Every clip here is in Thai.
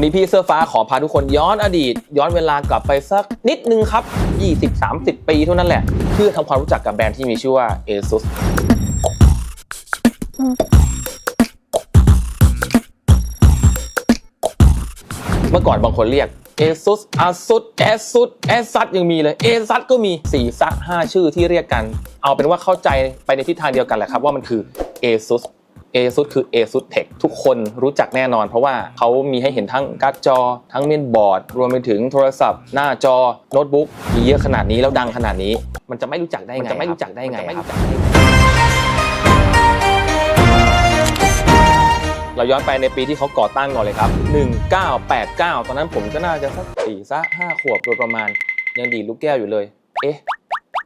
วันนี้พี่เสื้อฟ้าขอพาทุกคนย้อนอดีต ย้อนเวลากลับไปสักนิดนึงครับ 20-30 ปีเท่านั้นแหละ เพื่อทำความรู้จักกับแบรนด์ที่มีชื่อว่า ASUS เมื่อก่อนบางคนเรียก ASUS ASUS ASUS ASUS ยังมีเลย ASUS ก็มี4ซะ5ชื่อที่เรียกกัน เอาเป็นว่าเข้าใจไปในทิศทางเดียวกันแหละครับว่ามันคือ ASUS ASUS คือ ASUS Tech ทุกคนรู้จักแน่นอน เพราะว่าเขามีให้เห็นทั้งการ์ดจอ ทั้งเมนบอร์ด รวมไปถึงโทรศัพท์ หน้าจอ โน้ตบุ๊กมีเยอะขนาดนี้แล้วดังขนาดนี้ มันจะไม่รู้จักได้ไงมันจะไม่รู้จักได้ไงครับเราย้อนไปในปีที่เขาก่อตั้งก่อนเลยครับ 1989 ตอนนั้นผมก็น่าจะสักสี่ซะห้าขวบโดยประมาณ ยังดีดลูกแก้วอยู่เลย เอ๊ะ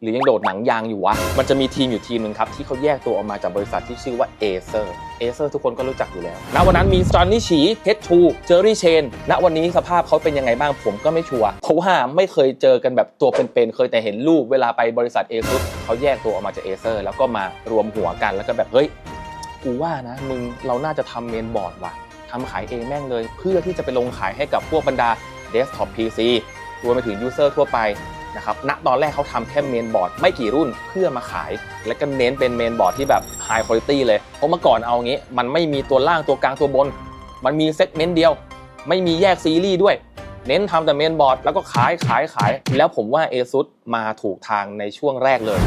หรือยังโดดหนังยางอยู่วะ มันจะมีทีมอยู่ทีมหนึ่งครับ ที่เขาแยกตัวออกมาจากบริษัทที่ชื่อว่า Acer Acer ทุกคนก็รู้จักอยู่แล้ว ณ วันนั้นมี s o n n y ฉี H2 Jerry Chen ณวันนี้สภาพเขาเป็นยังไงบ้างผมก็ไม่ชัวร์ เพราะว่าไม่เคยเจอกันแบบตัวเป็นๆ เคยแต่เห็นรูปเวลาไปบริษัท Asus เขาแยกตัวออกมาจาก Acer แล้วก็มารวมหัวกันแล้วก็แบบเฮ้ย กูว่านะ มึงเราน่าจะทำเมนบอร์ดว่ะทำขายเองแม่งเลย เพื่อที่จะไปลงขายให้กับพวกบรรดาเดสก์ท็อป PC รวมไปถึงยูเซอร์ทั่วไป นะครับณตอนแรกเขาทำแค่เมนบอร์ดไม่กี่รุ่นเพื่อมาขาย และก็เน้นเป็นเมนบอร์ดที่แบบไฮคุณภาพเลย เพราะเมื่อก่อนเอางี้ มันไม่มีตัวล่างตัวกลางตัวบน มันมีเซกเมนต์เดียว ไม่มีแยกซีรีส์ด้วย เน้นทำแต่เมนบอร์ดแล้วก็ขายขายขาย แล้วผมว่า ASUS มาถูกทางในช่วงแรกเลย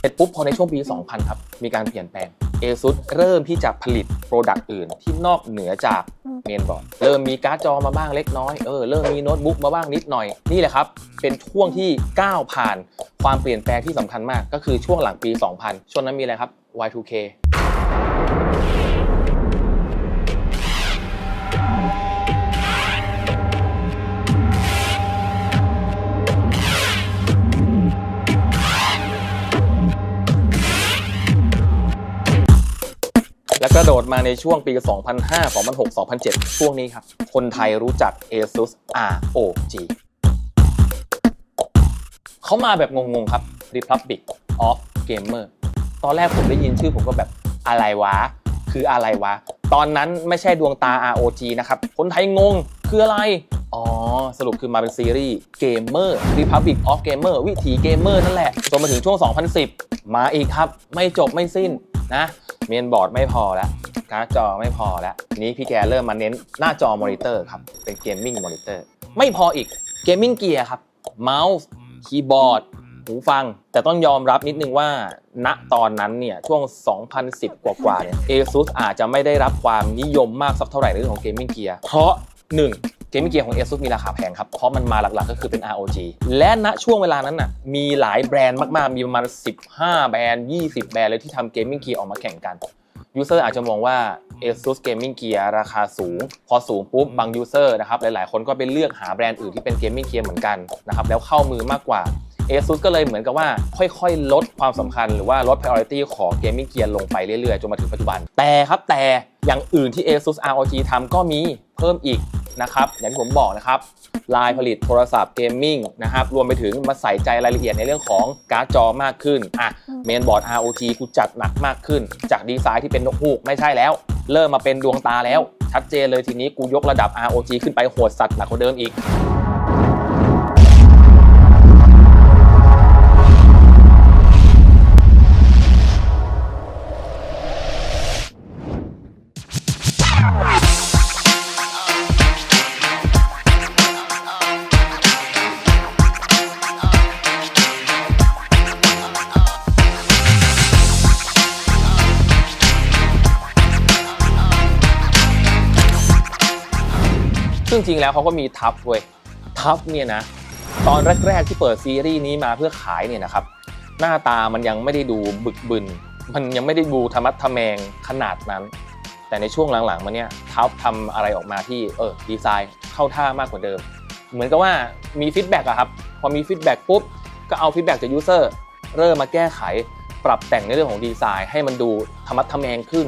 เสร็จปุ๊บพอในช่วงปี 2000 ครับ มีการเปลี่ยนแปลง ASUS เริ่มที่จะผลิตโปรดักต์อื่นที่นอกเหนือจาก เมนบอร์ดเริ่มมีการ์ดจอมาบ้างเล็กน้อยเออเริ่มมีโน้ตบุ๊กมาบ้างนิดหน่อยนี่แหละครับ เป็นช่วงที่ก้าวผ่านความเปลี่ยนแปลงที่สำคัญมาก ก็คือช่วงหลังปี 2000 ช่วงนั้นมีอะไรครับ Y2K มาในช่วงปี 2005 2006 2007 ช่วงนี้ครับ คนไทยรู้จัก ASUS ROG เขามาแบบงงๆครับ Republic of Gamer ตอนแรกผมได้ยินชื่อผมก็แบบอะไรวะ คืออะไรวะ ตอนนั้นไม่ใช่ดวงตา ROG นะครับ คนไทยงงคืออะไร อ๋อ สรุปคือมาเป็นซีรีส์ Gamer Republic of Gamer วิถีเกมเมอร์นั่นแหละ จนมาถึงช่วง 2010 มาอีกครับ ไม่จบไม่สิ้นนะ เมนบอร์ดไม่พอแล้ว การ์ดจอไม่พอแล้วทีนี้พี่แกเริ่มมาเน้นหน้าจอมอนิเตอร์ครับ เป็นเกมมิ่งมอนิเตอร์ไม่พออีกเกมมิ่งเกียร์ครับเมาส์คีย์บอร์ดหูฟัง แต่ต้องยอมรับนิดนึงว่า ณตอนนั้นเนี่ยช่วง 2010 กว่าๆเนี่ย ASUS อาจจะไม่ได้รับความนิยมมากสักเท่าไหร่ในเรื่องของเกมมิ่งเกียร์เพราะ 1. เกมมิ่งเกียร์ของ ASUS มีราคาแพงครับ เพราะมันมาหลักๆก็คือเป็น ROG และณช่วงเวลานั้นน่ะ มีหลายแบรนด์มากๆ มีประมาณ 15 แบรนด์ 20 แบรนด์เลยที่ทำเกมมิ่งเกียร์ออกมาแข่งกัน ยูเซอร์อาจจะมองว่า ASUS Gaming Gear ราคาสูง พอสูงปุ๊บบางยูเซอร์นะครับหลายๆ คนก็ไปเลือกหาแบรนด์อื่นที่เป็น Gaming Gear เหมือนกันนะครับแล้วเข้ามือมากกว่า ASUS ก็เลยเหมือนกับว่าค่อยๆ ลดความสำคัญหรือว่าลด priority ของ Gaming Gear ลงไปเรื่อยๆ จนมาถึงปัจจุบัน แต่ครับแต่อย่างอื่นที่ ASUS ROG ทำก็มีเพิ่มอีก นะครับ อย่างที่ผมบอกนะครับลายผลิตโทรศัพท์เกมมิ่งนะครับ รวมไปถึงมาใส่ใจรายละเอียดในเรื่องของการ์ดจอมากขึ้นอะเมนบอร์ด ROG กูจัดหนักมากขึ้น จากดีไซน์ที่เป็นนกฮูกไม่ใช่แล้ว เริ่มมาเป็นดวงตาแล้ว ชัดเจนเลยทีนี้กูยกระดับ ROG ขึ้นไปโหดสัตว์หนักกว่าเดิมอีก งจริงแล้วเขาก็มีทับเว้ยทับเนี่ยนะ ตอนแรก ๆ ที่เปิดซีรีส์นี้มาเพื่อขายเนี่ยนะครับ หน้าตามันยังไม่ได้ดูบึกบึน มันยังไม่ได้ดูธรรมัดทะแมงขนาดนั้น แต่ในช่วงหลังๆมาเนี่ยทับทำอะไรออกมาที่เออดีไซน์เข้าท่ามากกว่าเดิม เหมือนกับว่ามีฟีดแบ็กอะครับพอมีฟีดแบ็กปุ๊บก็เอาฟีดแบ็กจากยูเซอร์เริ่มมาแก้ไขปรับแต่งในเรื่องของดีไซน์ให้มันดูธรรมัดทะแมงขึ้น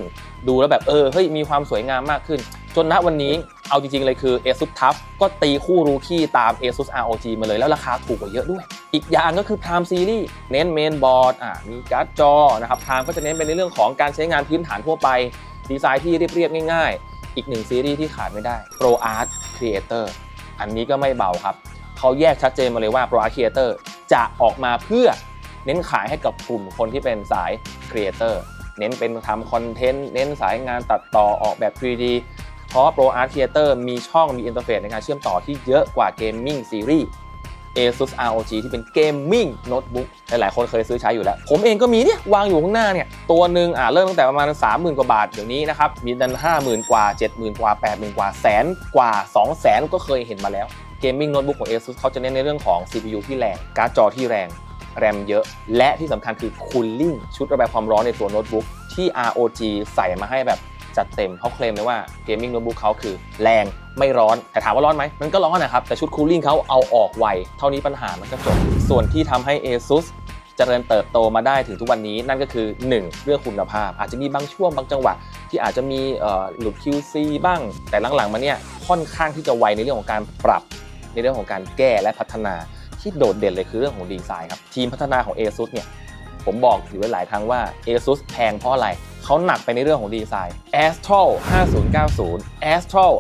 ดูแล้วแบบเออเฮ้ยมีความสวยงามมากขึ้น จนณวันนี้ เอาจริงๆเลยคือ ASUS TUF ก็ตีคู่รูคี่ตาม ASUS ROG มาเลยแล้วราคาถูกกว่าเยอะด้วย อีกอย่างก็คือ Prime Series เน้นเมนบอร์ดอะมีการ์ดจอนะครับ Prime ก็จะเน้นไปในเรื่องของการใช้งานพื้นฐานทั่วไป ดีไซน์ที่เรียบๆง่ายๆ อีกหนึ่งซีรีส์ที่ขาดไม่ได้ Pro Art Creator อันนี้ก็ไม่เบาครับเขาแยกชัดเจนมาเลยว่า Pro Art Creator จะออกมาเพื่อเน้นขายให้กับกลุ่มคนที่เป็นสาย Creator เน้นเป็นทำคอนเทนต์ เน้นสายงานตัดต่อออกแบบ 3D เพราะ Pro Art Creator มีช่องมีอินเทอร์เฟซในการเชื่อมต่อที่เยอะกว่า Gaming Series ASUS ROG ที่เป็น Gaming Notebook หลายๆ คนเคยซื้อใช้อยู่แล้ว ผมเองก็มีเนี่ยวางอยู่ข้างหน้าเนี่ย ตัวหนึ่งอะเริ่มตั้งแต่ประมาณ 30,000 กว่าบาทเดี๋ยวนี้นะครับ มีดัน 50,000 กว่า 70,000 กว่า 80,000 กว่าแสนกว่า 200,000 ก็เคยเห็นมาแล้ว Gaming Notebook ของ ASUS เขาจะเน้นในเรื่องของ CPU ที่แรง การ์ดจอที่แรง แรมเยอะ และที่สำคัญคือ Cooling ชุดระบายความร้อนในตัวโน้ตบุ๊กที่ ROG ใส่มาให้แบบ จัดเต็มเขาเคลมเลยว่า Gaming Notebook เขาคือแรงไม่ร้อน แต่ถามว่าร้อนไหม มันก็ร้อนนะครับ แต่ชุด Cooling เขาเอาออกไว เท่านี้ปัญหามันก็จบ ส่วนที่ทำให้ ASUS เจริญเติบโตมาได้ถึงทุกวันนี้นั่นก็คือ 1 เรื่องคุณภาพ อาจจะมีบางช่วงบางจังหวะที่อาจจะมีหลุด QC บ้าง แต่หลังๆมาเนี่ยค่อนข้างที่จะไวในเรื่องของการปรับ ในเรื่องของการแก้และพัฒนาที่โดดเด่นเลยคือเรื่องของดีไซน์ครับ ทีมพัฒนาของ ASUS เนี่ยผมบอกอยู่ไว้หลายครั้งว่า ASUS แพงเพราะอะไร เขาหนักไปในเรื่องของดีไซน์ Astral 5090 Astral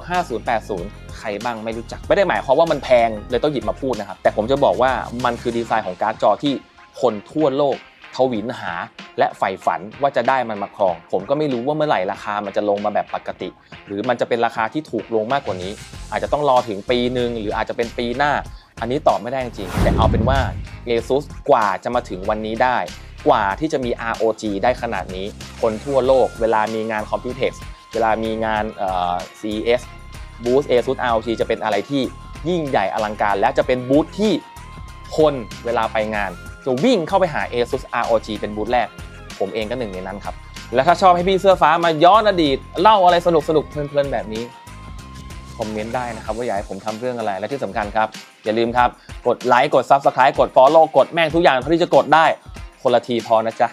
5080 ใครบ้างไม่รู้จัก ไม่ได้หมายความว่ามันแพงเลยต้องหยิบมาพูดนะครับ แต่ผมจะบอกว่ามันคือดีไซน์ของการ์ดจอที่คนทั่วโลกทวินหา และใฝ่ฝันว่าจะได้มันมาครอง ผมก็ไม่รู้ว่าเมื่อไหร่ราคามันจะลงมาแบบปกติ หรือมันจะเป็นราคาที่ถูกลงมากกว่านี้ อาจจะต้องรอถึงปีหนึ่งหรืออาจจะเป็นปีหน้า อันนี้ตอบไม่ได้จริงแต่เอาเป็นว่า ASUS กว่าจะมาถึงวันนี้ได้ กว่าที่จะมี ROG ได้ขนาดนี้ คนทั่วโลก เวลามีงาน Computex เวลามีงานเอ่อ CES บูธ ASUS ROG จะเป็นอะไรที่ยิ่งใหญ่อลังการ และจะเป็นบูธที่คนเวลาไปงาน จะวิ่งเข้าไปหา ASUS ROG เป็นบูธแรก ผมเองก็หนึ่งในนั้นครับ และถ้าชอบให้พี่เสื้อฟ้ามาย้อนอดีต เล่าอะไรสนุกสนุกเพลินๆแบบนี้คอมเมนต์ได้นะครับว่าอยากให้ผมทำเรื่องอะไรและที่สำคัญครับ อย่าลืมครับ กดไลค์กด Subscribe กด Follow กดแม่งทุกอย่างเท่าที่จะกดได้ คนละทีพอนะจ๊ะ